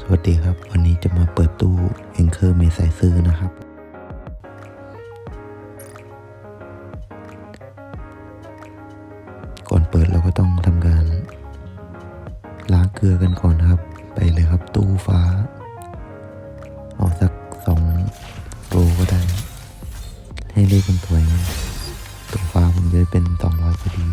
สวัสดีครับ วันนี้จะมาเปิดตู้เอ็งเคเมสายซื้อนะครับ ก่อนเปิดเราก็ต้องทำการ ล้างเกลือกันก่อนครับ ไปเลยครับตู้ฟ้า เอาสักสองโลก็ได้ ให้เลขมันสวยนะตู้ฟ้าผมจะเป็นสองร้อยพอดี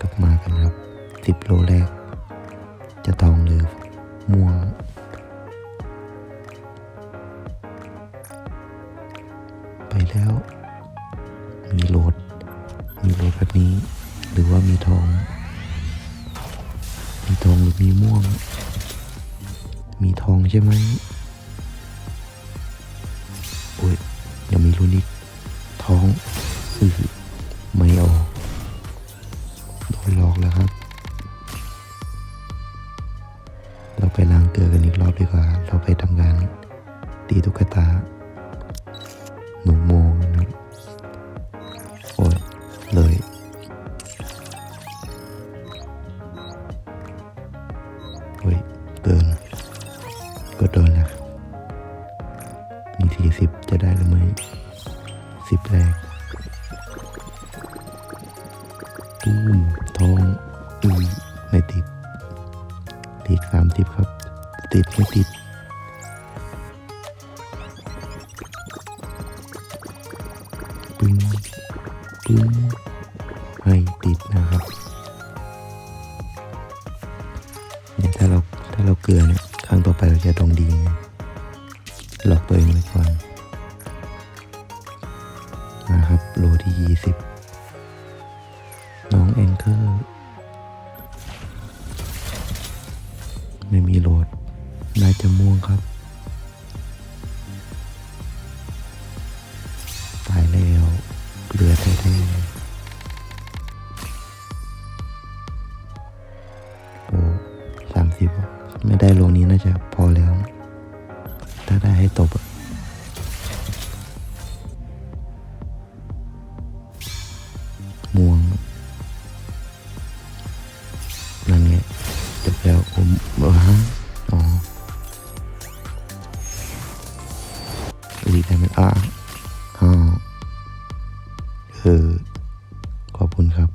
กลับมากันครับสิบโลแรก จะทองหรือม่วง ไปแล้ว มีโหลด มีโหลดแบบนี้ หรือว่ามีทอง มีทองหรือมีม่วง มีทองใช่ไหมโอ้ยยังมีรุ่นอีกทองอือไม่ออก เรอบดีกว่า เราไปทำงานตีตุ๊กตา หนูโมนะโอ้ยเลยเฮ้ยเกินก็โดนล้วมีสี่สิบจะได้หรือไม่สิบแรกตูมทองอุ้ยไม่ติดติดสามสิบครับ ติดไม่ติดปึ้งปึ้งไม่ติดนะครับเนี่ยถ้าเราถ้าเราเกลือเนี่ยครั้งต่อไปเราจะดวงดีไงหลอกตัวเองไว้ก่อนนะครับโลที่ยี่สิบน้องแองเกอร์ไม่มีโหลด น่าจะม่วงครับ ตายแล้วเหลือแท้ๆโอ้สามสิบไม่ได้ลงนี้น่าจะพอแล้ว ถ้าได้ให้ตบม่วงนั่นไงจบแล้วผม วิตามินอ่าก็คือขอบคุณครับ